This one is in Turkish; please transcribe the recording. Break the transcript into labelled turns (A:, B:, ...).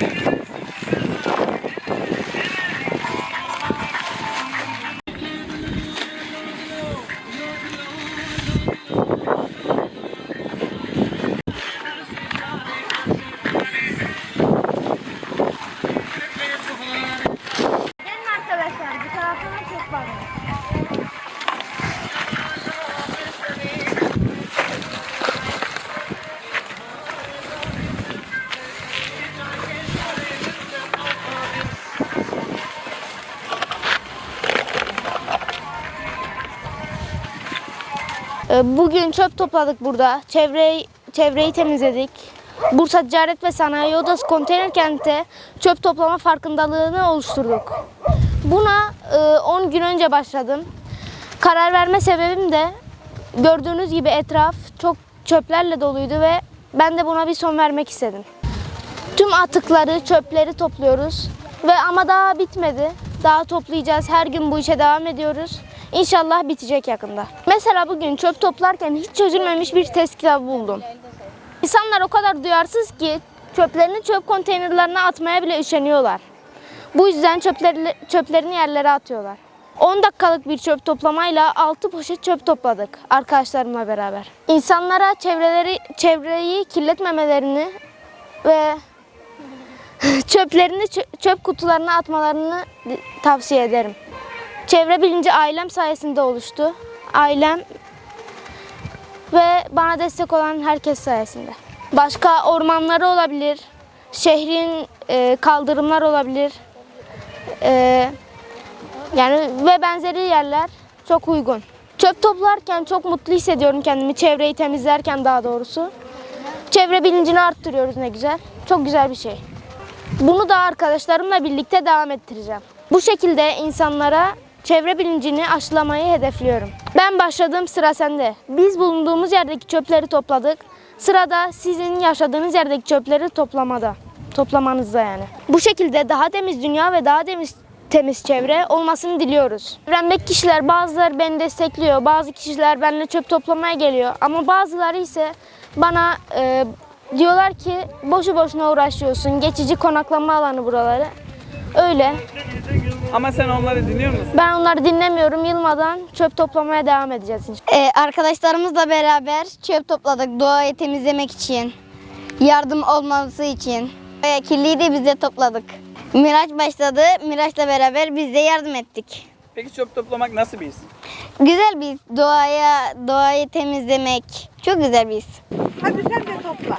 A: Thank
B: you. Bugün çöp topladık burada. Çevreyi, çevreyi temizledik. Bursa Ticaret ve Sanayi Odası konteyner kente çöp toplama farkındalığını oluşturduk. Buna e, 10 gün önce başladım. Karar verme sebebim de gördüğünüz gibi etraf çok çöplerle doluydu ve ben de buna bir son vermek istedim. Tüm atıkları, çöpleri topluyoruz. Ve ama daha bitmedi. Daha toplayacağız. Her gün bu işe devam ediyoruz. İnşallah bitecek yakında. Mesela bugün çöp toplarken hiç çözülmemiş bir test kitabı buldum. İnsanlar o kadar duyarsız ki çöplerini çöp konteynerlerine atmaya bile üşeniyorlar. Bu yüzden çöpleri, çöplerini yerlere atıyorlar. 10 dakikalık bir çöp toplamayla 6 poşet çöp topladık arkadaşlarımla beraber. İnsanlara çevreleri çevreyi kirletmemelerini ve çöplerini çö- çöp kutularına atmalarını tavsiye ederim. Çevre bilinci ailem sayesinde oluştu. Ailem ve bana destek olan herkes sayesinde. Başka ormanları olabilir, şehrin e, kaldırımlar olabilir. E, yani ve benzeri yerler çok uygun. Çöp toplarken çok mutlu hissediyorum kendimi. Çevreyi temizlerken daha doğrusu. Çevre bilincini arttırıyoruz ne güzel. Çok güzel bir şey. Bunu da arkadaşlarımla birlikte devam ettireceğim. Bu şekilde insanlara çevre bilincini aşılamayı hedefliyorum. Ben başladım sıra sende. Biz bulunduğumuz yerdeki çöpleri topladık. Sırada sizin yaşadığınız yerdeki çöpleri toplamada. Toplamanızda yani. Bu şekilde daha temiz dünya ve daha temiz temiz çevre olmasını diliyoruz. Çevremdeki kişiler bazıları beni destekliyor, bazı kişiler benimle çöp toplamaya geliyor. Ama bazıları ise bana e, diyorlar ki boşu boşuna uğraşıyorsun, geçici konaklama alanı buraları. Öyle.
C: Ama sen onları dinliyor musun?
B: Ben onları dinlemiyorum. Yılmadan çöp toplamaya devam edeceğiz.
A: Ee, arkadaşlarımızla beraber çöp topladık doğayı temizlemek için, yardım olması için. Ve kirliyi de biz de topladık. Miraç başladı, Miraç'la beraber biz de yardım ettik.
C: Peki çöp toplamak nasıl bir his?
A: Güzel bir his. doğaya, doğayı temizlemek çok güzel bir his.
D: Hadi sen de topla.